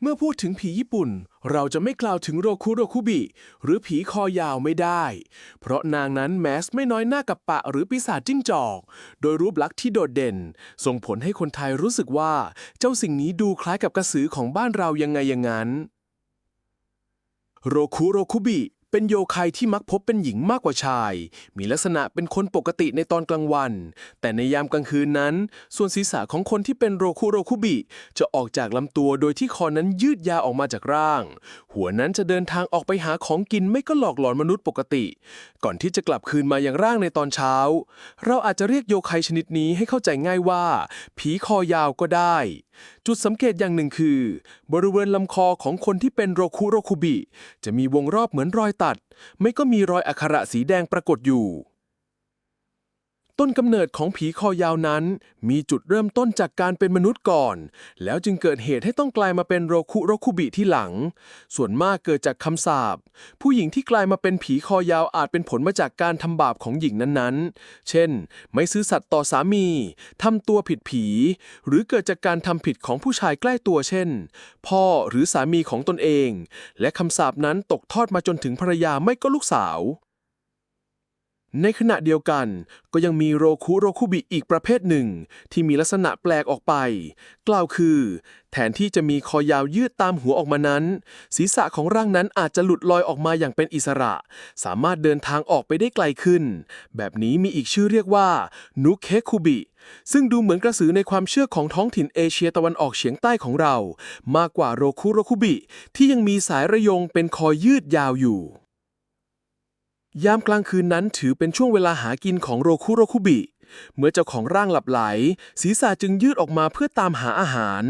เมื่อพูดถึงผีญี่ปุ่น เราจะไม่กล่าวถึงโรคุโรคุบิ หรือผีคอยาวไม่ได้ เพราะนางนั้นแมสไม่น้อยหน้ากับปะหรือปีศาจจิ้งจอก โดยรูปลักษณ์ที่โดดเด่น ส่งผลให้คนไทยรู้สึกว่า เจ้าสิ่งนี้ดูคล้ายกับกระสือของบ้านเรายังไงอย่างนั้น โรคุโรคุบิ เป็นโยคัยที่มักพบเป็นหญิงมากกว่าชาย มีลักษณะเป็นคนปกติในตอนกลางวัน แต่ในยามกลางคืนนั้น ส่วนศีรษะของคนที่เป็นโรคุโรคุบิ จะออกจากลำตัวโดยที่คอนั้นยืดยาวออกมาจากร่าง หัวนั้นจะเดินทางออกไปหาของกินไม่ก็หลอกหลอนมนุษย์ปกติ ก่อนที่จะกลับคืนมาอย่างร่างในตอนเช้า เราอาจจะเรียกโยคัยชนิดนี้ให้เข้าใจง่ายว่า ผีคอยาวก็ได้ จุดสังเกตอย่างหนึ่งคือ บริเวณลำคอของคนที่เป็นโรคุโรคุบิ จะมีวงรอบเหมือนรอยตัด ไม่ก็มีรอยอักขระสีแดงปรากฏอยู่ ต้นกำเนิดของผีคอยาวนั้น มีจุดเริ่มต้นจากการเป็นมนุษย์ก่อน แล้วจึงเกิดเหตุให้ต้องกลายมาเป็นโรคุโรคุบิที่หลัง ส่วนมากเกิดจากคำสาปผู้หญิงที่กลายมาเป็นผีคอยาวอาจเป็นผลมาจากการทำบาปของหญิงนั้นๆ เช่น ไม่ซื่อสัตย์ต่อสามีทำตัวผิดผี หรือเกิดจากการทำผิดของผู้ชายใกล้ตัวเช่น พ่อหรือสามีของตนเอง และคำสาปนั้นตกทอดมาจนถึงภรรยาไม่ก็ลูกสาว ในขณะเดียวกันก็ยังมีโรคุโรคุบิอีกประเภทหนึ่ง ที่มีลักษณะแปลกออกไป กล่าวคือ แทนที่จะมีคอยาวยืดตามหัวออกมานั้น ศีรษะของร่างนั้นอาจจะหลุดลอยออกมาอย่างเป็นอิสระ สามารถเดินทางออกไปได้ไกลขึ้น แบบนี้มีอีกชื่อเรียกว่านุเคคุบิซึ่งดูเหมือนกระสือในความเชื่อของท้องถิ่นเอเชียตะวันออกเฉียงใต้ของเรา มากกว่าโรคุโรคุบิที่ยังมีสายระยงเป็นคอยยืดยาวอยู่ ยามกลางคืนนั้นถือเป็นช่วงเวลาหากินของโรคุโรคุบิ เมื่อเจ้าของร่างหลับไหล ศีรษะจึงยืดออกมาเพื่อตามหาอาหาร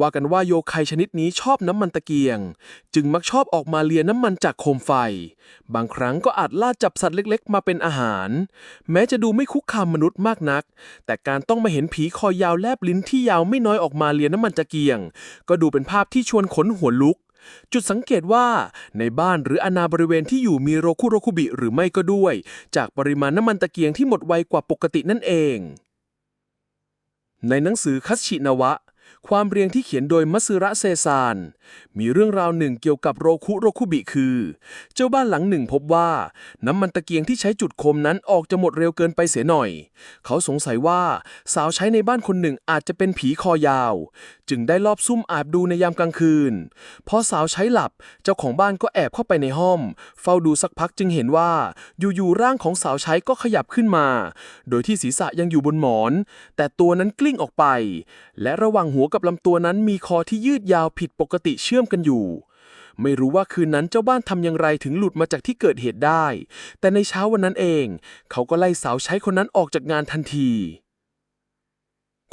ว่ากันว่าโยคัยชนิดนี้ชอบน้ำมันตะเกียง จึงมักชอบออกมาเลียน้ำมันจากโคมไฟ บางครั้งก็อาจล่าจับสัตว์เล็กๆ มาเป็นอาหาร แม้จะดูไม่คุกคามมนุษย์มากนัก แต่การต้องมาเห็นผีคอยาวแลบลิ้นที่ยาวไม่น้อยออกมาเลียน้ำมันตะเกียง ก็ดูเป็นภาพที่ชวนขนหัวลุก จุดสังเกตว่าในบ้านหรืออนาบริเวณที่อยู่มีโรคุโรคุบิหรือไม่ก็ด้วย จากปริมาณน้ำมันตะเกียงที่หมดไวกว่าปกตินั่นเอง ในหนังสือคัตชินวะ ความเรียงที่เขียนโดยมัสึระเซซาน มีเรื่องราวหนึ่งเกี่ยวกับโรคุโรคุบิคือ เจ้าบ้านหลังหนึ่งพบว่าน้ำมันตะเกียงที่ใช้จุดคมนั้นออกจะหมดเร็วเกินไปเสียหน่อย เขาสงสัยว่าสาวใช้ในบ้านคนหนึ่งอาจจะเป็นผีคอยาว จึงได้ลอบซุ่มอาบดูในยามกลางคืน พอสาวใช้หลับเจ้าของบ้านก็แอบเข้าไปในห้อง เฝ้าดูสักพักจึงเห็นว่าอยู่ๆร่างของสาวใช้ก็ขยับขึ้นมา โดยที่ศีรษะยังอยู่บนหมอน แต่ตัวนั้นกลิ้งออกไป และระหว่างหััวกับลำตัวนั้นมีคอที่ยืดยาวผิดปกติเชื่อมกันอยู่ ไม่รู้ว่าคืนนั้นเจ้าบ้านทำอย่างไรถึงหลุดมาจากที่เกิดเหตุได้ แต่ในเช้าวันนั้นเอง เขาก็ไล่สาวใช้คนนั้นออกจากงานทันที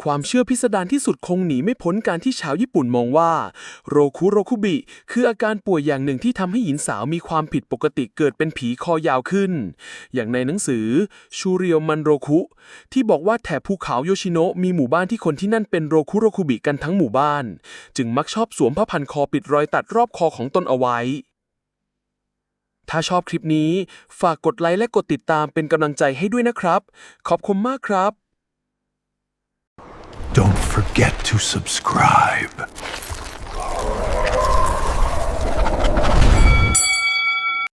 ความเชื่อพิสดารที่สุดคงหนีไม่พ้นการที่ชาวญี่ปุ่นมองว่า โรคุโรคุบิ คืออาการป่วยอย่างหนึ่งที่ทำให้หญิงสาวมีความผิดปกติเกิดเป็นผีคอยาวขึ้น อย่างในหนังสือชูเรียวมันโรคุ ที่บอกว่าแถบภูเขาโยชิโนะมีหมู่บ้านที่คนที่นั่นเป็นโรคุโรคุบิกันทั้งหมู่บ้าน จึงมักชอบสวมผ้าพันคอปิดรอยตัดรอบคอของตนเอาไว้ถ้าชอบคลิปนี้ ฝากกดไลค์และกดติดตามเป็นกำลังใจให้ด้วยนะครับ ขอบคุณมากครับ forget to subscribe.